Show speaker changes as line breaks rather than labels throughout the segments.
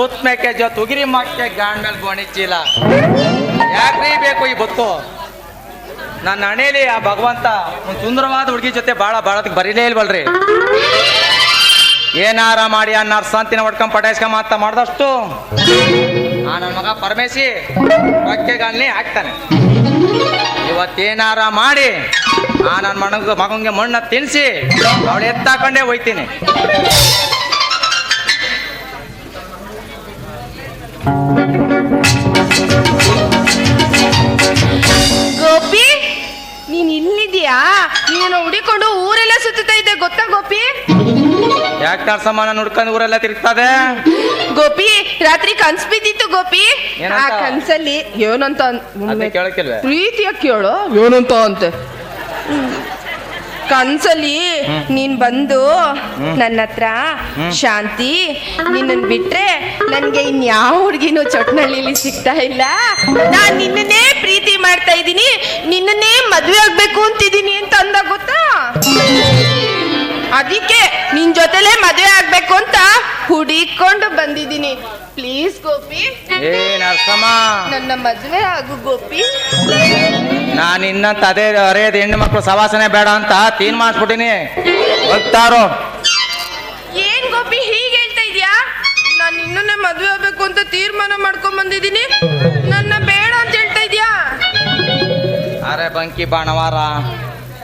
ಉತ್ಮೇಕೆ ಜೊ ತುಗಿರಿ ಮಕ್ಕೆ ಗಾಂಡ್ ಮೇಲೆ ಗೋಣಿ ಚೀಲ. ಯಾಕ್ರಿ ಬೇಕು ಈ ಬತ್ತು ನನ್ನ ಅಣೇಲಿ ಆ ಭಗವಂತ ಒಂದು ಸುಂದರವಾದ ಹುಡುಗಿ ಜೊತೆ ಬಾಳ ಬಾಳದಕ್ಕೆ ಬರೀಲೇ ಇಲ್ವಲ್ರಿ. ಏನಾರ ಮಾಡಿ ಆ ಸಂತಿನ ಹೊಡ್ಕೊಂಡ್ ಪಟಾಯಿಸ್ಕೊಂಬ ಅಂತ ಮಾಡ್ದಷ್ಟು ಆ ನನ್ನ ಮಗ ಪರಮೇಶಿ ಮಕ್ಕೆಗಾಲ್ನಿ ಹಾಕ್ತಾನೆ. ಇವತ್ತೇನಾರ ಮಾಡಿ ಆ ನನ್ನ ಮಣಗ ಮಗಂಗೆ ಮಣ್ಣ ತಿನ್ಸಿ ಅವಳು ಎತ್ತಾಕೊಂಡೇ ಹೋಯ್ತೀನಿ.
ಗೋಪಿ ನೀನ್ ಇಲ್ಲಿದ್ಯಾ? ನೀನು ಹುಡಿಕೊಂಡು ಊರೆಲ್ಲ ಸುತ್ತಾ ಇದ್ದೆ ಗೊತ್ತಾ ಗೋಪಿ?
ಯಾಕೆ ಸಮಾನ ನೋಡ್ಕೊಂಡು ಹುಡ್ಕೊಂಡು ಊರೆಲ್ಲ ತಿರುಗ್ತದೆ
ಗೋಪಿ ರಾತ್ರಿ ಕನ್ಸ್ ಬಿದ್ದಿತ್ತು ಗೋಪಿ.
ಏನಂತ?
ಆ ಕನ್ಸಲ್ಲಿ ಏನಂತ ಅನ್-
ಅದೇ ಕೇಳಕ್ಕಿಲ್ವೇ?
ಪ್ರೀತಿಯ ಕೇಳು. ಏನಂತ ಅಂತೆ? ಕನ್ಸಲ್ಲಿ ನೀನ್ ಬಂದು ನನ್ನ ಹತ್ರ ಶಾಂತಿ ನಿನ್ನನ್ ಬಿಟ್ರೆ ನನ್ಗೆ ಇನ್ಯಾವ ಹುಡ್ಗಿನೂ ಚೊಟ್ನಳ್ಳಿಲಿ ಸಿಗ್ತಾ ಇಲ್ಲ. ನಾನ್ ನಿನ್ನನ್ನೇ ಪ್ರೀತಿ ಮಾಡ್ತಾ ಇದ್ದೀನಿ ನಿನ್ನನ್ನೇ ಮದ್ವೆ ಆಗ್ಬೇಕು ಅಂತಿದ್ದೀನಿ ಅಂತ ಅಂದ ಗೊತ್ತಾ? ಅದಕ್ಕೆ ನಿನ್ ಜೊತೆಲೆ ಮದ್ವೆ ಆಗ್ಬೇಕು ಅಂತ ಹುಡಿಕೊಂಡು ಬಂದಿದ್ದೀನಿ. ಪ್ಲೀಸ್ ಗೋಪಿ.
ಏ ನರ್ಸಮ್ಮ.
ನನ್ನ ಮದುವೆ ಆಗು ಗೋಪಿ.
ನಾನು ಇನ್ನಂತ ಅದೇ ಅರೇದ ಹೆಣ್ಣು ಮಕ್ಕಳು ಸವಾಸನೆ ಬೇಡ ಅಂತ ತೀರ್ಮಾನಿಸ್ಬಿಟ್ಟಿನಿ. ಹೋಗ್ತಾರೋ
ಏನ್ ಗೋಪಿ ಹೀಗೆ ಹೇಳ್ತಾ ಇದೀಯಾ? ನಾನು ನಿನ್ನನ್ನೇ ಮದುವೆ ಆಗ್ಬೇಕು ಅಂತ ತೀರ್ಮಾನ ಮಾಡ್ಕೊಂಡ್ ಬಂದಿದ್ದೀನಿ. ನನ್ನ ಬೇಡ ಅಂತ ಹೇಳ್ತಾ ಇದೀಯಾ?
ಅರೆ ಬಂಕಿ ಬಾಣವಾರ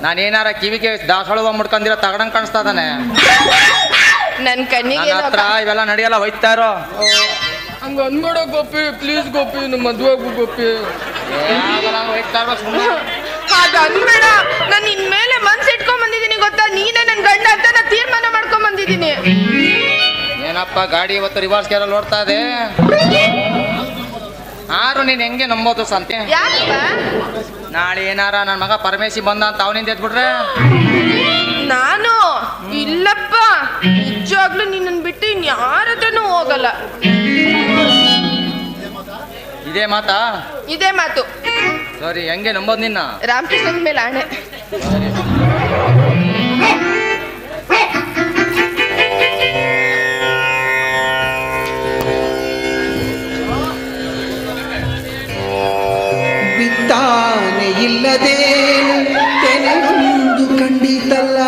ನಾನೇನಾರ ಕಿವಿಗೆ ದಾಸಳುವ ಮುಡ್ಕೊಂಡಿರೋ ತಗಡಂಗ್ ಕಾಣಿಸ್ತಾ ಇದ್ದಾನೆ.
ನನ್ನ ಕಣ್ಣಿಗೆ
ನನ್ನ ಹತ್ರ ಇವೆಲ್ಲ ನಡೆಯಲ್ಲ ಹೋಯ್ತಾ ಇರೋ.
ಹಂಗ ಅನ್ಬೇಡ ಗೋಪಿ ಪ್ಲೀಸ್ ಗೋಪಿ ನಮ್ಮ ಮದ್ವೆ ಆಗು ಗೋಪಿ. ಹಾಗ ಅನ್ಬೇಡ. ನಾನು ಮೇಲೆ ಮನ್ಸ್ ಇಟ್ಕೊಂಡ್ ಬಂದಿದ್ದೀನಿ ಗೊತ್ತಾ? ನೀನೇ ನನ್ ಗಂಡ ಅಂತ ನಾ ತೀರ್ಮಾನ ಮಾಡ್ಕೊಂಡ್ ಬಂದಿದ್ದೀನಿ.
ಏನಪ್ಪ ಗಾಡಿ ಇವತ್ತು ರಿವರ್ಸ್ ಕೇರಲ್ ನೋಡ್ತಾ ಇದೆ? ಆರು ನೀನ್ ಹೆಂಗೆ ನಂಬೋದು ಸಂತೆ
ಯಾಕಪ್ಪ
ನಾಳೆ ಏನಾರ ನನ್ನ ಮಗ ಪರಮೇಶಿ ಬಂದ ಅಂತ ಅವನಿಂದ ಎದ್ಬಿಟ್ರೆ?
ನಾನು? ಇಲ್ಲಪ್ಪ. ನಿಜವಾಗ್ಲೂ ನಿನ್ನನ್ ಬಿಟ್ಟು ಇನ್ಯಾರ ಹತ್ರನೂ ಹೋಗಲ್ಲ.
ಇದೇ ಮಾತಾ?
ಇದೇ ಮಾತು.
ಸರಿ ಹೆಂಗೆ ನಂಬೋದು ನಿನ್ನ?
ರಾಮಕೃಷ್ಣನ ಮೇಲೆ ಆಣೆ. ಬಿತ್ತಾನೆ ಇಲ್ಲದೆ ತೆನೆಗೊಂದು ಖಂಡಿತಲ್ಲ.